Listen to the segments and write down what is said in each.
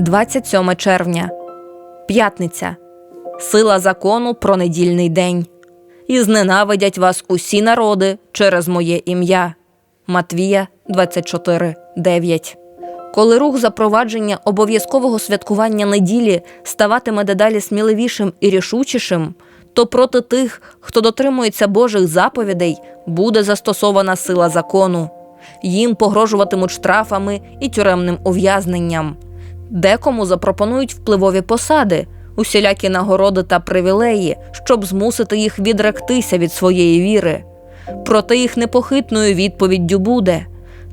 27 червня. П'ятниця. Сила закону про недільний день. І зненавидять вас усі народи через моє ім'я. Матвія 24, 9. Коли рух запровадження обов'язкового святкування неділі ставатиме дедалі сміливішим і рішучішим, то проти тих, хто дотримується Божих заповідей, буде застосована сила закону. Їм погрожуватимуть штрафами і тюремним ув'язненням. Декому запропонують впливові посади, усілякі нагороди та привілеї, щоб змусити їх відректися від своєї віри. Проте їх непохитною відповіддю буде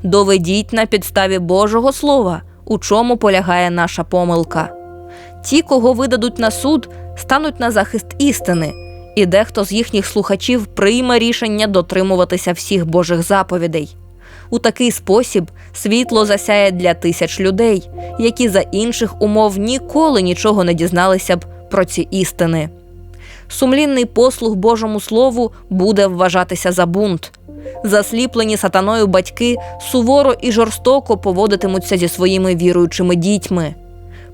доведіть на підставі Божого Слова, у чому полягає наша помилка. Ті, кого видадуть на суд, стануть на захист істини, і дехто з їхніх слухачів прийме рішення дотримуватися всіх Божих заповідей. У такий спосіб світло засяє для тисяч людей, які за інших умов ніколи нічого не дізналися б про ці істини. Сумлінний послуг Божому Слову буде вважатися за бунт. Засліплені сатаною батьки суворо і жорстоко поводитимуться зі своїми віруючими дітьми.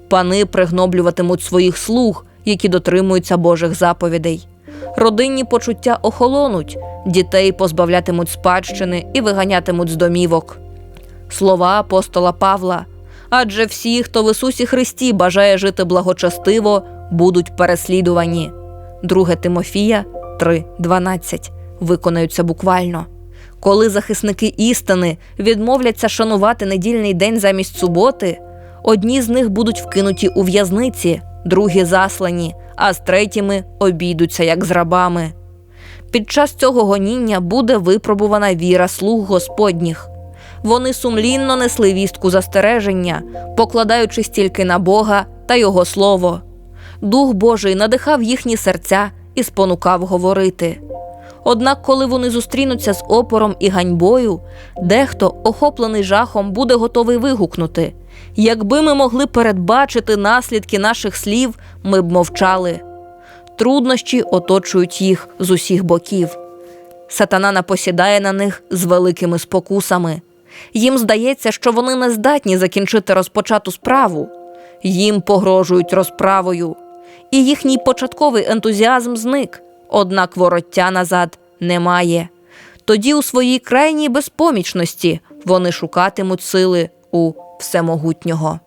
Пани пригноблюватимуть своїх слуг, які дотримуються Божих заповідей. Родинні почуття охолонуть, дітей позбавлятимуть спадщини і виганятимуть з домівок. Слова апостола Павла. Адже всі, хто в Ісусі Христі бажає жити благочестиво, будуть переслідувані. 2 Тимофія 3.12 виконаються буквально. Коли захисники істини відмовляться шанувати недільний день замість суботи, одні з них будуть вкинуті у в'язниці, другі заслані, а з третіми обійдуться як з рабами. Під час цього гоніння буде випробувана віра слуг Господніх. Вони сумлінно несли вістку застереження, покладаючись тільки на Бога та Його Слово. Дух Божий надихав їхні серця і спонукав говорити. Однак, коли вони зустрінуться з опором і ганьбою, дехто, охоплений жахом, буде готовий вигукнути: якби ми могли передбачити наслідки наших слів, ми б мовчали. Труднощі оточують їх з усіх боків. Сатана напосідає на них з великими спокусами. Їм здається, що вони не здатні закінчити розпочату справу. Їм погрожують розправою. І їхній початковий ентузіазм зник, однак вороття назад немає. Тоді у своїй крайній безпомічності вони шукатимуть сили у всемогутнього.